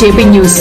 JP news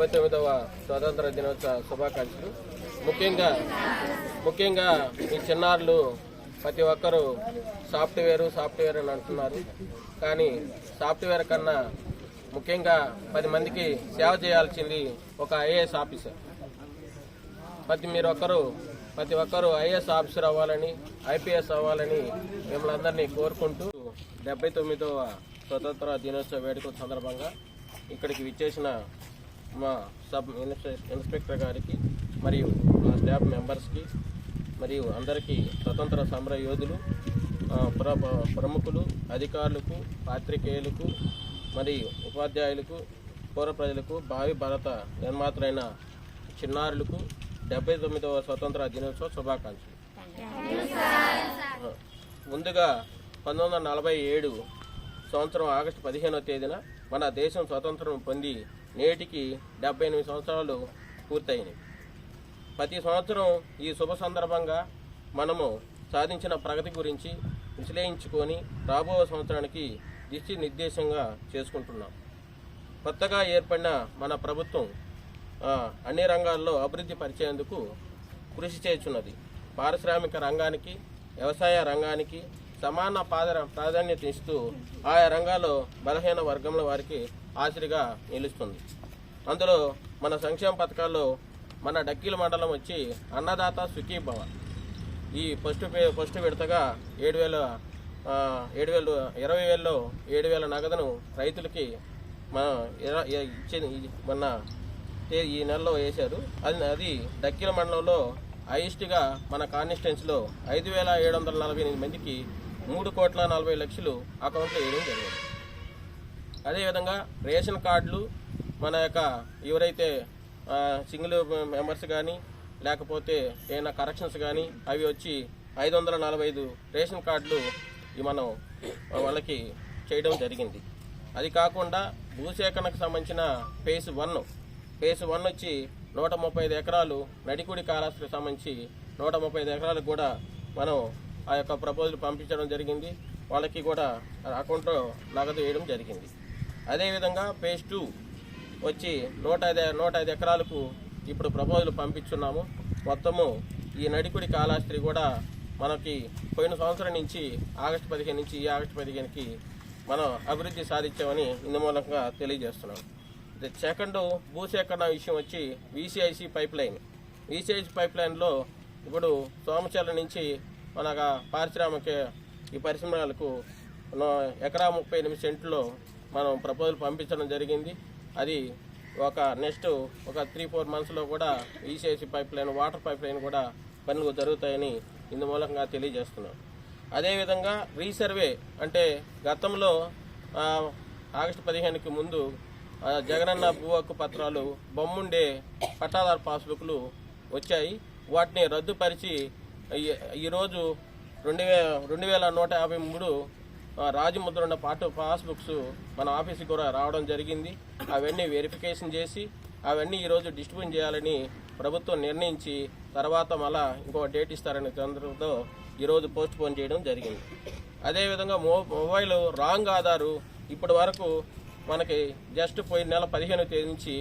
డెబ్బై తొమ్మిదవ స్వాతంత్ర దినోత్సవ శుభాకాంక్షలు. ముఖ్యంగా ముఖ్యంగా ఈ చిన్నారులు ప్రతి ఒక్కరూ సాఫ్ట్వేర్ సాఫ్ట్వేర్ అని అంటున్నారు. కానీ సాఫ్ట్వేర్ కన్నా ముఖ్యంగా పది మందికి సేవ చేయాల్సింది ఒక ఐఏఎస్ ఆఫీసర్. ప్రతి మీరు ఒక్కరు ప్రతి ఒక్కరూ ఐఏఎస్ ఆఫీసర్ అవ్వాలని ఐపీఎస్ అవ్వాలని మిమ్మల్ని అందరినీ కోరుకుంటూ డెబ్బై తొమ్మిదవ స్వతంత్ర దినోత్సవ వేడుకల సందర్భంగా ఇక్కడికి విచ్చేసిన మా సబ్ ఇన్స్పె- ఇన్స్పెక్టర్ గారికి మరియు మా స్టాఫ్ మెంబర్స్కి మరియు అందరికీ స్వతంత్ర సమర యోధులు ప్ర- ప్రముఖులు అధికారులకు పాత్రికేయులకు మరియు ఉపాధ్యాయులకు పౌర ప్రజలకు భావి భారత నిర్మాతలైన చిన్నారులకు డెబ్బై తొమ్మిదవ స్వతంత్ర దినోత్సవ శుభాకాంక్షలు. ముందుగా పంతొమ్మిది వందల నలభై ఏడు సంవత్సరం ఆగస్టు పదిహేనవ తేదీన మన దేశం స్వతంత్రం పొంది నేటికి డెబ్బై ఎనిమిది సంవత్సరాలు పూర్తయినాయి ప్రతి సంవత్సరం ఈ శుభ సందర్భంగా మనము సాధించిన ప్రగతి గురించి విశ్లేషించుకొని రాబో సంవత్సరానికి దిశ నిర్దేశంగా చేసుకుంటున్నాం. కొత్తగా ఏర్పడిన మన ప్రభుత్వం అన్ని రంగాల్లో అభివృద్ధి పరిచేందుకు కృషి చేస్తున్నది. పారిశ్రామిక రంగానికి వ్యవసాయ రంగానికి సమాన పాద ప్రాధాన్యత ఇస్తూ ఆయా రంగాల్లో బలహీన వర్గంలో వారికి ఆశ్రిగా నిలుస్తుంది. అందులో మన సంక్షేమ పథకాల్లో మన డక్కీల మండలం వచ్చి అన్నదాత సుఖీభవ ఈ ఫస్ట్ పే- ఫస్ట్ విడతగా ఏడు వేల ఏడు వేలు ఇరవై వేలలో ఏడు వేల నగదును రైతులకి మన ఇచ్చింది ఈ- మొన్న ఈ నెలలో వేశారు. అది అది డక్కిల మండలంలో హైయెస్ట్గా మన కాన్స్టిట్యున్సీలో ఐదు వేల ఏడు వందల నలభై ఎనిమిది మందికి మూడు కోట్ల నలభై లక్షలు అకౌంట్లో వేయడం జరిగింది. అదేవిధంగా రేషన్ కార్డులు మన యొక్క ఎవరైతే సింగిల్ మెంబర్స్ కానీ లేకపోతే ఏమైనా కరెక్షన్స్ కానీ అవి వచ్చి ఐదు వందల నలభై ఐదు రేషన్ కార్డులు మనం వాళ్ళకి చేయడం జరిగింది. అది కాకుండా భూసేకరణకు సంబంధించిన ఫేజ్ వన్ ఫేజ్ వన్ వచ్చి నూట ముప్పై ఐదు ఎకరాలు నడికుడి కాలాస్తికి సంబంధించి నూట ముప్పై ఐదు ఎకరాలకు కూడా మనం ఆ యొక్క ప్రపోజల్ పంపించడం జరిగింది. వాళ్ళకి కూడా అకౌంట్లో నగదు వేయడం జరిగింది. అదేవిధంగా ఫేజ్ టూ వచ్చి నూట ఐదు నూట ఐదు ఎకరాలకు ఇప్పుడు ప్రపోజల్ పంపించున్నాము. మొత్తము ఈ నడికుడి కాలాస్త్రి కూడా మనకి పోయిన సంవత్సరం నుంచి ఆగస్టు పదిహేను నుంచి ఈ ఆగస్టు పదిహేనుకి మనం అభివృద్ధి సాధించామని ఇందు మూలంగా తెలియజేస్తున్నాం సెకండ్ భూసేకరణ విషయం వచ్చి VCIC pipe line VCIC pipe లైన్లో ఇప్పుడు సోమచర్ల నుంచి మన పారిశ్రామిక ఈ పరిశ్రమలకు ఎకరా ముప్పై ఎనిమిది సెంట్లో మనం ప్రపోజల్ పంపించడం జరిగింది. అది ఒక నెక్స్ట్ ఒక త్రీ ఫోర్ మంత్స్లో కూడా ECIC pipe line water pipe line కూడా పనులు జరుగుతాయని ఇందు మూలంగా తెలియజేస్తున్నాం. అదేవిధంగా రీసర్వే అంటే గతంలో ఆగస్టు పదిహేనుకి ముందు జగనన్న భూ హక్కు పత్రాలు బొమ్ముండే పట్టాదారు పాస్బుక్లు వచ్చాయి. వాటిని రద్దుపరిచి ఈరోజు రెండు వే రెండు వేల నూట యాభై మూడు రాజముద్ర ఉన్న పాటు పాస్బుక్స్ మన ఆఫీస్కి కూడా రావడం జరిగింది. అవన్నీ వెరిఫికేషన్ చేసి అవన్నీ ఈరోజు డిస్ట్రిబ్యూట్ చేయాలని ప్రభుత్వం నిర్ణయించి తర్వాత మళ్ళా ఇంకో డేట్ ఇస్తారనే తొందరతో ఈరోజు పోస్ట్ పోన్ చేయడం జరిగింది. అదేవిధంగా మో మొబైల్ రాంగ్ ఆధారు ఇప్పటి వరకు మనకి జస్ట్ పోయిన నెల పదిహేను తేదీ నుంచి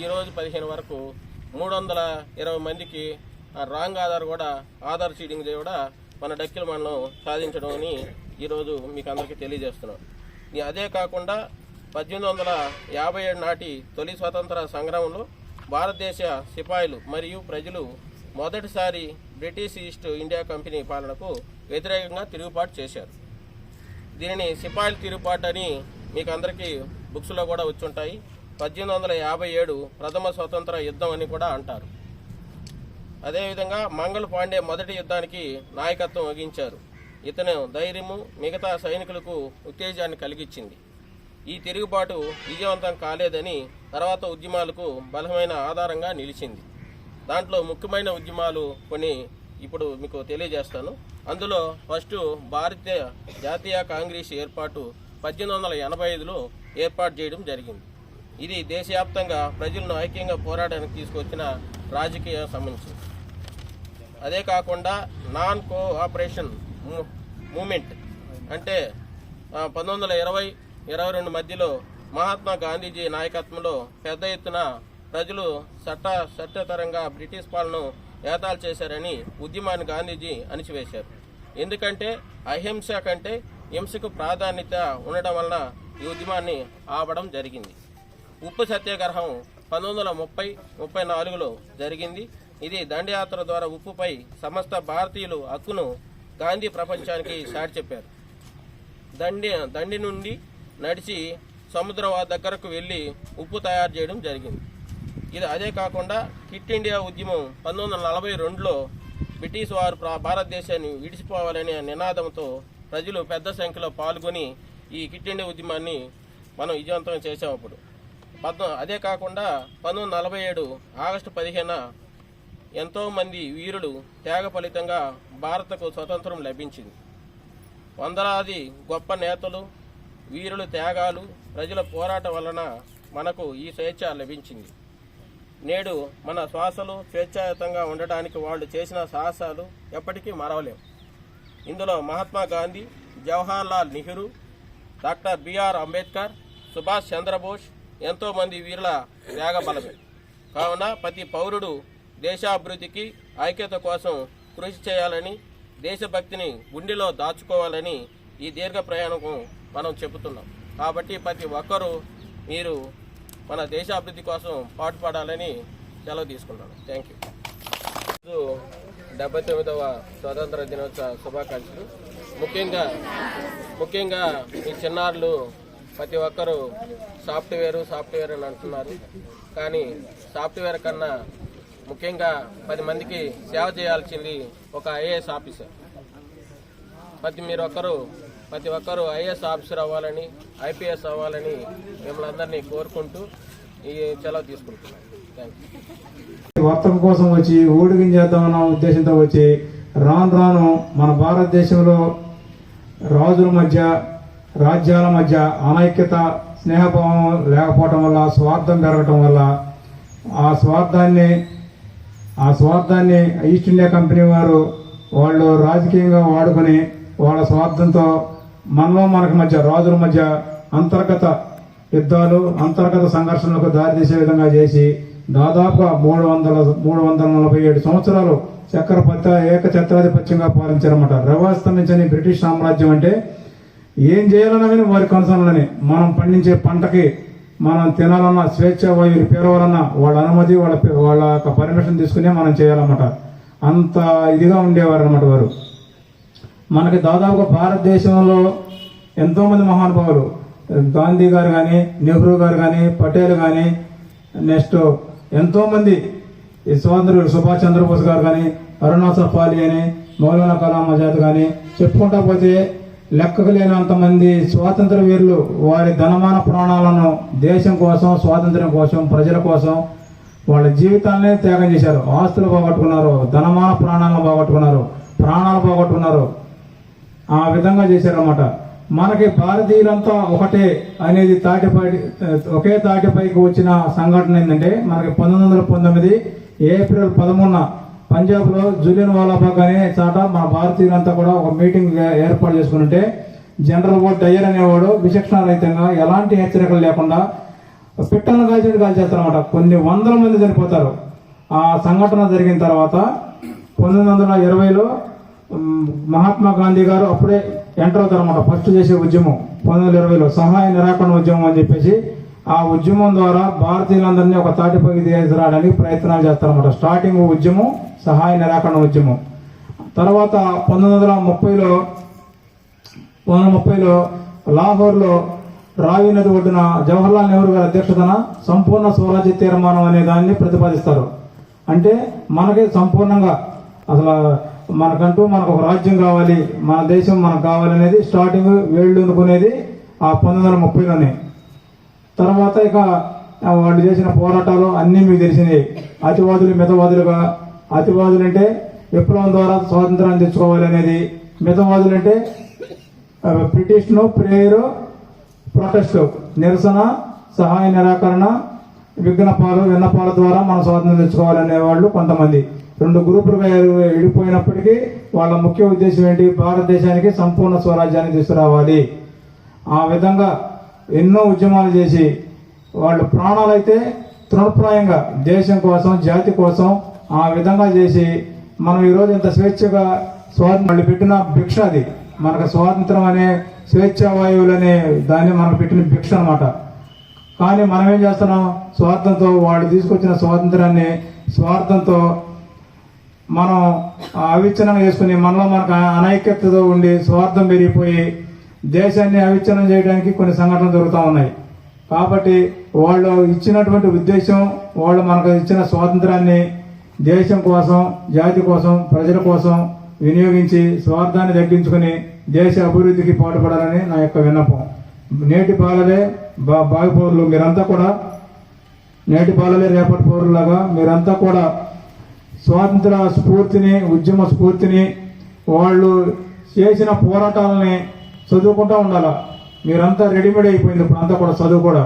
ఈ రోజు పదిహేను వరకు మూడు వందల ఇరవై మందికి ఆ రాంగ్ ఆధార్ కూడా ఆధార్ సీడింగ్ కూడా మన డక్కిల మనం సాధించడం అని ఈరోజు మీకు అందరికీ తెలియజేస్తున్నాం. అదే కాకుండా పద్దెనిమిది వందల యాభై ఏడు నాటి తొలి స్వతంత్ర సంగ్రామంలో భారతదేశ సిపాయిలు మరియు ప్రజలు మొదటిసారి బ్రిటిష్ ఈస్ట్ ఇండియా కంపెనీ పాలనకు వ్యతిరేకంగా తిరుగుబాటు చేశారు. దీనిని సిపాయిల తిరుగుబాటు అని మీకు అందరికీ బుక్స్లో కూడా వచ్చుంటాయి. పద్దెనిమిది వందల యాభై ఏడు ప్రథమ స్వతంత్ర యుద్ధం అని కూడా అంటారు. అదేవిధంగా మంగళ పాండే మొదటి యుద్ధానికి నాయకత్వం వహించారు. ఇతను ధైర్యము మిగతా సైనికులకు ఉత్తేజాన్ని కలిగించింది ఈ తిరుగుబాటు విజయవంతం కాలేదని తర్వాత ఉద్యమాలకు బలమైన ఆధారంగా నిలిచింది. దాంట్లో ముఖ్యమైన ఉద్యమాలు కొన్ని ఇప్పుడు మీకు తెలియజేస్తాను. అందులో ఫస్ట్ భారతీయ జాతీయ కాంగ్రెస్ ఏర్పాటు పద్దెనిమిది వందల ఎనభై ఐదులో ఏర్పాటు చేయడం జరిగింది. ఇది దేశవ్యాప్తంగా ప్రజలను ఐక్యంగా పోరాటానికి తీసుకొచ్చిన రాజకీయ సమస్య అదే కాకుండా నాన్ కోఆపరేషన్ మూమెంట్. అంటే పంతొమ్మిది వందల ఇరవై ఇరవై రెండు మధ్యలో మహాత్మా గాంధీజీ నాయకత్వంలో పెద్ద ఎత్తున ప్రజలు చట్ట చట్టతరంగా బ్రిటిష్ పాలనను ఏతాలు చేశారని ఉద్యమాన్ని గాంధీజీ అణిచివేశారు. ఎందుకంటే అహింస కంటే హింసకు ప్రాధాన్యత ఉండడం వలన ఈ ఉద్యమాన్ని ఆపడం జరిగింది. ఉప్పు సత్యాగ్రహం పంతొమ్మిది వందల ముప్పై ముప్పై నాలుగులో జరిగింది. ఇది దండయాత్ర ద్వారా ఉప్పుపై సమస్త భారతీయులు హక్కును గాంధీ ప్రపంచానికి సాటి చెప్పారు. దండి దండి నుండి నడిచి సముద్రం ఆ దగ్గరకు వెళ్ళి ఉప్పు తయారు చేయడం జరిగింది. ఇది అదే కాకుండా కిట్ ఇండియా ఉద్యమం పంతొమ్మిది వందల నలభై రెండులో బ్రిటిష్ వారు భారతదేశాన్ని విడిచిపోవాలనే నినాదంతో ప్రజలు పెద్ద సంఖ్యలో పాల్గొని ఈ కిట్ ఇండియా ఉద్యమాన్ని మనం విజయవంతం చేసాం అప్పుడు. పద్మ అదే కాకుండా పంతొమ్మిది నలభై ఏడు ఆగస్టు పదిహేన ఎంతో మంది వీరులు త్యాగ ఫలితంగా భారతకు స్వతంత్రం లభించింది. వందలాది గొప్ప నేతలు వీరుల త్యాగాలు ప్రజల పోరాటం వలన మనకు ఈ స్వేచ్ఛ లభించింది. నేడు మన శ్వాసలు స్వేచ్ఛాయుతంగా ఉండడానికి వాళ్ళు చేసిన సాహసాలు ఎప్పటికీ మరవలేం. ఇందులో మహాత్మా గాంధీ జవహర్లాల్ నెహ్రూ డాక్టర్ బిఆర్ అంబేద్కర్ సుభాష్ చంద్రబోస్ ఎంతోమంది వీరుల త్యాగ బలమే కావున ప్రతి పౌరుడు దేశాభివృద్ధికి ఐక్యత కోసం కృషి చేయాలని దేశభక్తిని గుండెలో దాచుకోవాలని ఈ దీర్ఘ ప్రయాణం మనం చెబుతున్నాం. కాబట్టి ప్రతి ఒక్కరూ మీరు మన దేశాభివృద్ధి కోసం పాటుపడాలని సెలవు తీసుకుంటాను థ్యాంక్ యూ. డెబ్బై తొమ్మిదవ స్వాతంత్ర దినోత్సవ శుభాకాంక్షలు. ముఖ్యంగా ముఖ్యంగా ఈ చిన్నారులు ప్రతి ఒక్కరూ సాఫ్ట్వేర్ సాఫ్ట్వేర్ అని అంటున్నారు. కానీ సాఫ్ట్వేర్ కన్నా ముఖ్యంగా పది మందికి సేవ చేయాల్సింది ఒక ఐఏఎస్ ఆఫీసర్. ప్రతి మీరు ఒక్కరు ప్రతి ఒక్కరూ ఐఏఎస్ ఆఫీసర్ అవ్వాలని ఐపీఎస్ అవ్వాలని మిమ్మల్ని అందరినీ కోరుకుంటూ ఈ సెలవు తీసుకుంటున్నాను. వర్తకం కోసం వచ్చి ఊడిగించేద్దామన్న ఉద్దేశంతో వచ్చి రాను రాను మన భారతదేశంలో రాజుల మధ్య రాజ్యాల మధ్య అనైక్యత స్నేహభావం లేకపోవటం వల్ల స్వార్థం పెరగటం వల్ల ఆ స్వార్థాన్ని ఆ స్వార్థాన్ని ఈస్ట్ ఇండియా కంపెనీ వారు వాళ్ళు రాజకీయంగా వాడుకొని వాళ్ళ స్వార్థంతో మనలో మనకు మధ్య రాజుల మధ్య అంతర్గత యుద్ధాలు అంతర్గత సంఘర్షణలకు దారితీసే విధంగా చేసి దాదాపుగా మూడు వందల మూడు వందల నలభై ఏడు సంవత్సరాలు చక్రపత్త ఏకఛత్రాధిపత్యంగా పాలించారన్నమాట. రవాస్తమించని బ్రిటిష్ సామ్రాజ్యం అంటే ఏం చేయాలన్నా వారి కొనసాగాలని మనం పండించే పంటకి మనం తినాలన్నా స్వేచ్ఛ వాయువులు పేరవాలన్నా వాళ్ళ అనుమతి వాళ్ళ వాళ్ళ యొక్క పర్మిషన్ తీసుకునే మనం చేయాలన్నమాట. అంత ఇదిగా ఉండేవారు అనమాట వారు. మనకి దాదాపుగా భారతదేశంలో ఎంతోమంది మహానుభావులు గాంధీ గారు కానీ నెహ్రూ గారు కానీ పటేల్ కానీ నెక్స్ట్ ఎంతోమంది ఈ స్వాతంత్రులు సుభాష్ చంద్రబోస్ గారు కానీ అరుణాచల్ పాలి అని మౌలానా కలాం ఆజాద్ కానీ చెప్పుకుంటా పోతే లెక్కకు లేనంతమంది స్వాతంత్ర వీరులు వారి ధనమాన ప్రాణాలను దేశం కోసం స్వాతంత్ర్యం కోసం ప్రజల కోసం వాళ్ళ జీవితాలనే త్యాగం చేశారు. ఆస్తులు పోగొట్టుకున్నారు ధనమాన ప్రాణాలను పోగొట్టుకున్నారు ప్రాణాలు పోగొట్టుకున్నారు. ఆ విధంగా చేశారన్నమాట. మనకి భారతీయులంతా ఒకటే అనేది తాటిపై ఒకే తాటిపైకి వచ్చిన సంఘటన ఏంటంటే మనకి పంతొమ్మిది వందల పంతొమ్మిది ఏప్రిల్ పదమూడున పంజాబ్లో జులియన్ వాలాబాగ్ అనే చాట మన భారతీయులంతా కూడా ఒక మీటింగ్ ఏర్పాటు చేసుకుంటే జనరల్ ఓట్ డయ్యర్ అనేవాడు విచక్షణారహితంగా ఎలాంటి హెచ్చరికలు లేకుండా పిట్టలను కాల్చేది కాల్చేస్తారనమాట కొన్ని వందల మంది చనిపోతారు. ఆ సంఘటన జరిగిన తర్వాత పంతొమ్మిది వందల ఇరవైలో మహాత్మా గాంధీ గారు అప్పుడే ఎంటర్ అవుతారనమాట ఫస్ట్ చేసే ఉద్యమం. పంతొమ్మిది వందల ఇరవైలో సహాయ నిరాకరణ ఉద్యమం అని చెప్పేసి ఆ ఉద్యమం ద్వారా భారతీయులందరినీ ఒక తాటిపైకి తీసుకురావడానికి ప్రయత్నాలు చేస్తారన్నమాట. స్టార్టింగ్ ఉద్యమం సహాయ నిరాకరణ ఉద్యమం. తర్వాత పంతొమ్మిది వందల ముప్పైలో పంతొమ్మిది వందల ముప్పైలో లాహోర్లో రావి నది ఒడ్డున జవహర్లాల్ నెహ్రూ గారి అధ్యక్షతన సంపూర్ణ స్వరాజ్య తీర్మానం అనే దాన్ని ప్రతిపాదిస్తారు. అంటే మనకి సంపూర్ణంగా అసలు మనకంటూ మనకు ఒక రాజ్యం కావాలి మన దేశం మనకు కావాలనేది స్టార్టింగ్ వేళ్ళు అనుకునేది ఆ పంతొమ్మిది వందల ముప్పైలోనే. తర్వాత ఇక వాళ్ళు చేసిన పోరాటాలు అన్నీ మీకు తెలిసినాయి. అతివాదులు మితవాదులుగా అతివాదులు అంటే విప్లవం ద్వారా స్వాతంత్రాన్ని తెచ్చుకోవాలి అనేది. మితవాదులు అంటే పిటిషను ప్రేయరు ప్రొటెస్ట్ నిరసన సహాయ నిరాకరణ విఘ్నపాలు విన్నపాల ద్వారా మనం స్వాతంత్రం తెచ్చుకోవాలనే వాళ్ళు కొంతమంది. రెండు గ్రూపులుగా విడిపోయినప్పటికీ వాళ్ళ ముఖ్య ఉద్దేశం ఏంటి? భారతదేశానికి సంపూర్ణ స్వరాజ్యాన్ని తీసుకురావాలి. ఆ విధంగా ఎన్నో ఉద్యమాలు చేసి వాళ్ళ ప్రాణాలైతే తృణప్రాయంగా దేశం కోసం జాతి కోసం ఆ విధంగా చేసి మనం ఈరోజు ఇంత స్వేచ్ఛగా స్వాతంత్రం వాళ్ళు పెట్టిన భిక్ష అది. మనకు స్వాతంత్రం అనే స్వేచ్ఛావాయువులు అనే దాన్ని మనకు పెట్టిన భిక్ష అన్నమాట. కానీ మనం ఏం చేస్తున్నాం? స్వార్థంతో వాళ్ళు తీసుకొచ్చిన స్వాతంత్రాన్ని స్వార్థంతో మనం అవిచ్ఛిన్నం చేసుకుని మనలో మనకు అనైక్యతతో ఉండి స్వార్థం పెరిగిపోయి దేశాన్ని అవిచ్ఛిన్నం చేయడానికి కొన్ని సంఘటనలు జరుగుతూ ఉన్నాయి. కాబట్టి వాళ్ళు ఇచ్చినటువంటి ఉద్దేశం వాళ్ళు మనకు ఇచ్చిన స్వాతంత్రాన్ని దేశం కోసం జాతి కోసం ప్రజల కోసం వినియోగించి స్వార్థాన్ని తగ్గించుకుని దేశ అభివృద్ధికి పాటుపడాలని నా యొక్క విన్నపం. నేటి పాలలే బా బావి పౌరులు మీరంతా కూడా నేటి పాలలే రేపటి పౌరులాగా మీరంతా కూడా స్వాతంత్ర స్ఫూర్తిని ఉద్యమ స్ఫూర్తిని వాళ్ళు చేసిన పోరాటాలని చదువుకుంటూ ఉండాలా? మీరంతా రెడీమేడ్ అయిపోయింది ఇప్పుడు అంతా కూడా చదువు కూడా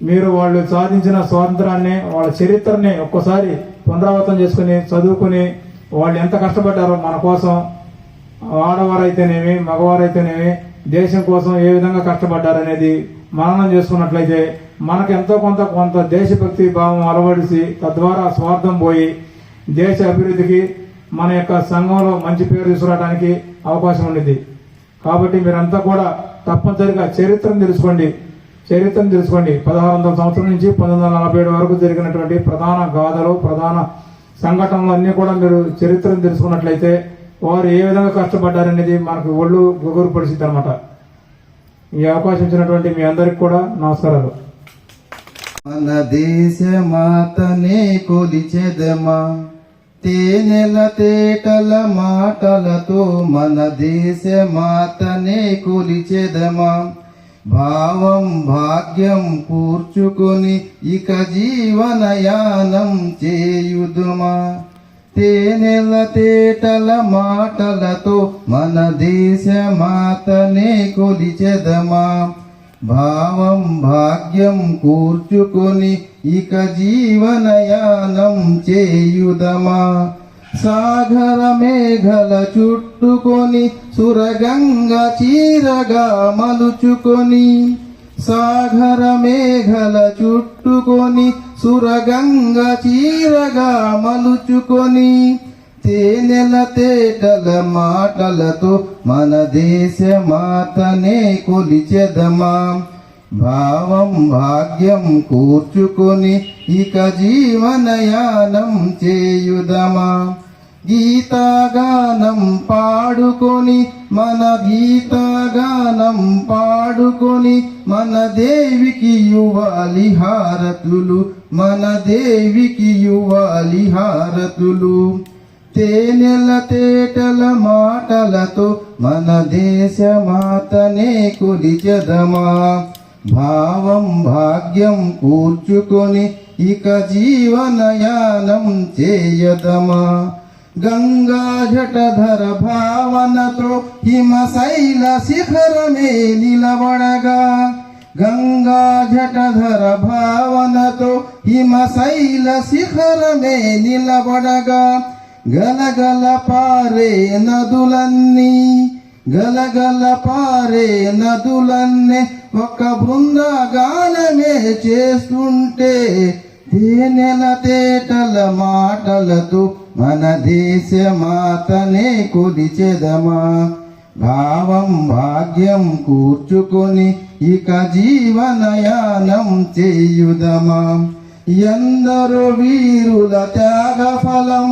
మీరు వాళ్ళు సాధించిన స్వాతంత్రాన్ని వాళ్ళ చరిత్రని ఒక్కసారి పునరావృతం చేసుకుని చదువుకుని వాళ్ళు ఎంత కష్టపడ్డారో మన కోసం ఆడవారైతేనేమి మగవారైతేనేమి దేశం కోసం ఏ విధంగా కష్టపడ్డారనేది మననం చేసుకున్నట్లయితే మనకు ఎంతో కొంత కొంత దేశభక్తి భావం అలవడిసి తద్వారా స్వార్థం పోయి దేశ అభివృద్ధికి మన యొక్క సంఘంలో మంచి పేరు తీసుకురావడానికి అవకాశం ఉండేది కాబట్టి మీరంతా కూడా తప్పనిసరిగా చరిత్రను తెలుసుకోండి. చరిత్రను తెలుసుకోండి. పదహారు వందల సంవత్సరం నుంచి పంతొమ్మిది వందల నలభై ఏడు వరకు జరిగినటువంటి ప్రధాన గాథలు ప్రధాన సంఘటనలు అన్నీ కూడా మీరు చరిత్రను తెలుసుకున్నట్లయితే వారు ఏ విధంగా కష్టపడ్డారనేది మనకు ఒళ్ళు గొగురు పరిస్థితి అనమాట ఈ అవకాశం ఇచ్చినటువంటి మీ అందరికి కూడా నమస్కారాలు. మన దేశ మాతనే కొలిచెదమా? తేనెల తేటల మాటలతో మన దేశ మాతనే కొలిచెదమా? భావం భాగ్యం కూర్చుకొని ఇక జీవనయానం చేయుదుమా? తేనెల తేటల మాటలతో మన దేశ మాతనే కొలిచెదమా? భావం భాగ్యం కూర్చుకొని ఇక జీవనయానం చేయుదమా? సాగర మేఘల చుట్టుకొని సురగంగ చీరగా మలుచుకొని సాగర మేఘల చుట్టుకొని సురగంగ చీరగా మలుచుకొని తేనెల తేటల మాటలతో మన దేశ మాతనే కొలిచెదమా. భావం భాగ్యం కూర్చుకొని ఇక జీవనయానం చేయుదమా. గీతాగానం పాడుకొని మన గీతాగానం పాడుకొని మన దేవికి యువాలి హారతులు మన దేవికి యువాలి హారతులు. తేనెల తేటల మాటలతో మన దేశ మాతనే కొలిచెదమా భావం భాగ్యం కూర్చుకొని ఇక జీవనయానం చేయదమా? గంగా జటధర భావనతో హిమశైల శిఖరమే నిలబడగా. గంగా జటధర భావనతో హిమశైల శిఖరమే నిలబడగా. గలగల పారే నదులన్నీ గలగల పారే నదులన్నీ ఒక బృందగానమే చేస్తుంటే తేనెల తేటల మాటలతో మన దేశ మాతనే కొలిచెదమా? భావం భాగ్యం కూర్చుకొని ఇక జీవనయానం చేయుదమా? ఎందరో వీరుల త్యాగ ఫలం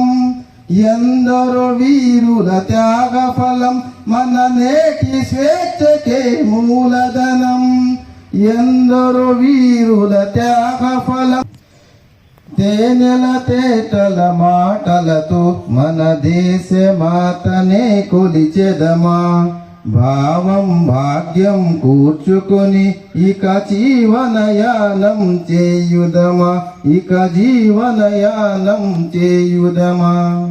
ఎందరో వీరుల త్యాగ ఫలం మన నేటి స్వేచ్ఛకే మూలధనం. ఎందరో వీరుల త్యాగ ఫలం తేనెల తేటల మాటలతో మన దేశ మాతనే కొలిచెదమా? భావం భాగ్యం కూర్చుకొని ఇక జీవనయానం చేయుదమా? ఇక జీవనయానం చేయుదమా?